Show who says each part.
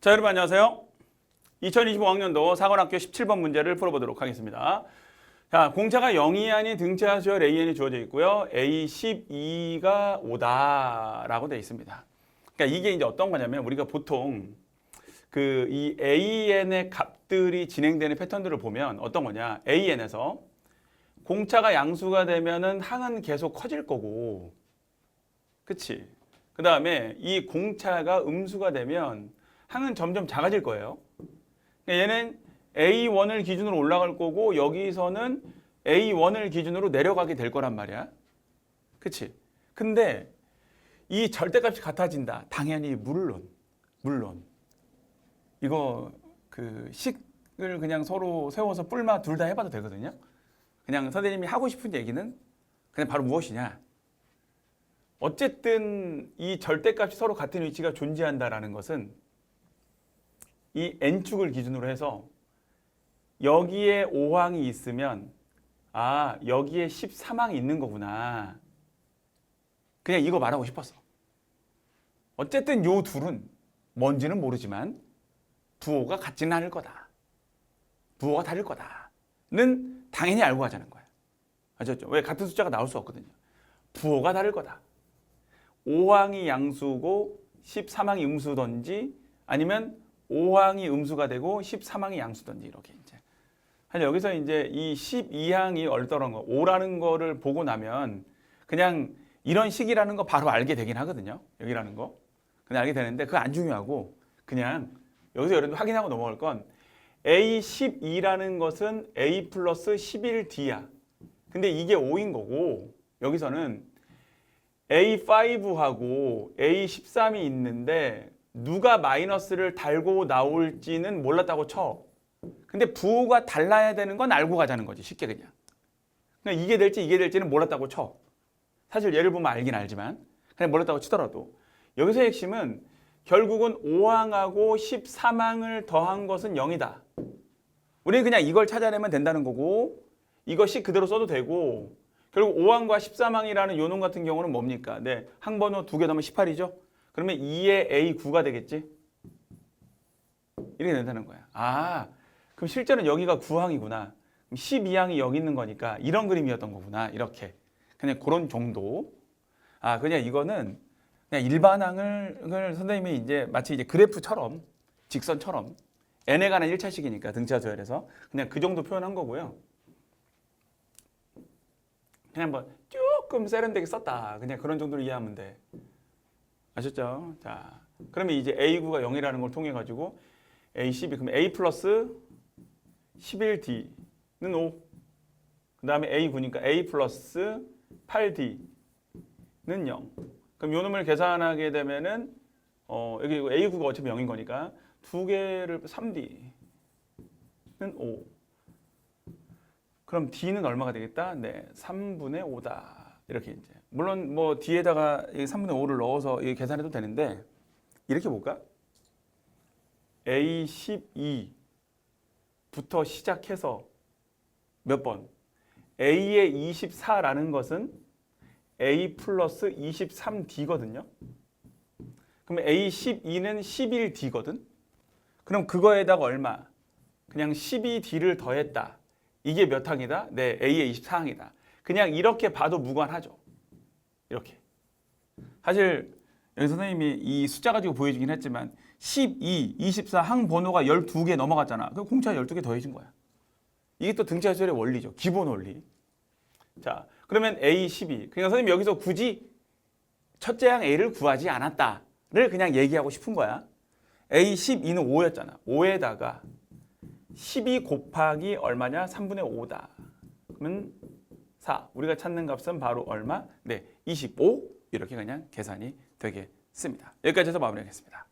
Speaker 1: 자, 여러분 안녕하세요. 2025학년도 사관학교 17번 문제를 풀어보도록 하겠습니다. 자, 공차가 0이 아닌 등차 수열 AN이 주어져 있고요. A12가 5다라고 되어 있습니다. 그러니까 이게 이제 어떤 거냐면 우리가 보통 그 이 AN의 값들이 진행되는 패턴들을 보면 어떤 거냐? AN에서 공차가 양수가 되면은 항은 계속 커질 거고, 그치? 그 다음에 이 공차가 음수가 되면 항은 점점 작아질 거예요. 그러니까 얘는 A1을 기준으로 올라갈 거고 여기서는 A1을 기준으로 내려가게 될 거란 말이야. 그치? 근데 이 절대값이 같아진다. 당연히 물론, 물론. 이거 그 식을 그냥 서로 세워서 뿔마 둘 다 해봐도 되거든요. 그냥 선생님이 하고 싶은 얘기는 그냥 바로 무엇이냐. 어쨌든 이 절대값이 서로 같은 위치가 존재한다라는 것은 이 n축을 기준으로 해서 여기에 5항이 있으면 아 여기에 13항이 있는 거구나. 그냥 이거 말하고 싶었어. 어쨌든 요 둘은 뭔지는 모르지만 부호가 같지는 않을 거다. 부호가 다를 거다는 당연히 알고 가자는 거야. 아셨죠? 왜 같은 숫자가 나올 수 없거든요. 부호가 다를 거다. 5항이 양수고 13항이 음수든지 아니면 5항이 음수가 되고 13항이 양수든지 이렇게 이제. 사실 여기서 이제 이 12항이 얼떨은 거, 5라는 거를 보고 나면 그냥 이런 식이라는 거 바로 알게 되긴 하거든요. 여기라는 거. 그냥 알게 되는데 그거 안 중요하고 그냥 여기서 여러분들 확인하고 넘어갈 건 A12라는 것은 A 플러스 11D야. 근데 이게 5인 거고 여기서는 A5하고 A13이 있는데 누가 마이너스를 달고 나올지는 몰랐다고 쳐. 근데 부호가 달라야 되는 건 알고 가자는 거지 쉽게 그냥. 그냥 이게 될지 이게 될지는 몰랐다고 쳐. 사실 예를 보면 알긴 알지만 그냥 몰랐다고 치더라도 여기서 핵심은 결국은 5항하고 13항을 더한 것은 0이다. 우리는 그냥 이걸 찾아내면 된다는 거고 이것이 그대로 써도 되고 결국 5항과 13항이라는 요놈 같은 경우는 뭡니까? 네, 항번호 두개 넣으면 18이죠. 그러면 2의 A9가 되겠지? 이렇게 된다는 거야. 아, 그럼 실제는 여기가 9항이구나. 12항이 여기 있는 거니까 이런 그림이었던 거구나. 이렇게. 그냥 그런 정도. 아, 그냥 이거는 그냥 일반항을 을 선생님이 이제 마치 이제 그래프처럼 직선처럼 n에 관한 1차식이니까 등차 조열에서 그냥 그 정도 표현한 거고요. 그냥 뭐 조금 세련되게 썼다. 그냥 그런 정도로 이해하면 돼. 아셨죠? 자, 그러면 이제 A9가 0이라는 걸 통해 가지고 A12 그럼 A 플러스 11D는 5. 그 다음에 A9니까 A 플러스 8D는 0. 그럼 요 놈을 계산하게 되면은 어, 여기 A9가 어차피 0인 거니까 두 개를 3D는 5. 그럼 D는 얼마가 되겠다? 네, 3분의 5다. 이렇게 이제. 물론 뭐 뒤에다가 이 3분의 5를 넣어서 계산해도 되는데 이렇게 볼까? A12부터 시작해서 몇 번? A의 24라는 것은 A 플러스 23D거든요. 그럼 A12는 11D거든. 그럼 그거에다가 얼마? 그냥 12D를 더했다. 이게 몇 항이다? 네, A의 24항이다. 그냥 이렇게 봐도 무관하죠. 이렇게. 사실 여기 선생님이 이 숫자 가지고 보여주긴 했지만 12, 24 항 번호가 12개 넘어갔잖아. 그 공차 12개 더해진 거야. 이게 또 등차 수열의 원리죠. 기본 원리. 자, 그러면 A12. 그러니까 선생님 여기서 굳이 첫째 항 A를 구하지 않았다를 그냥 얘기하고 싶은 거야. A12는 5였잖아. 5에다가 12 곱하기 얼마냐? 3분의 5다. 그러면 4. 우리가 찾는 값은 바로 얼마? 네, 25. 이렇게 그냥 계산이 되겠습니다. 여기까지 해서 마무리하겠습니다.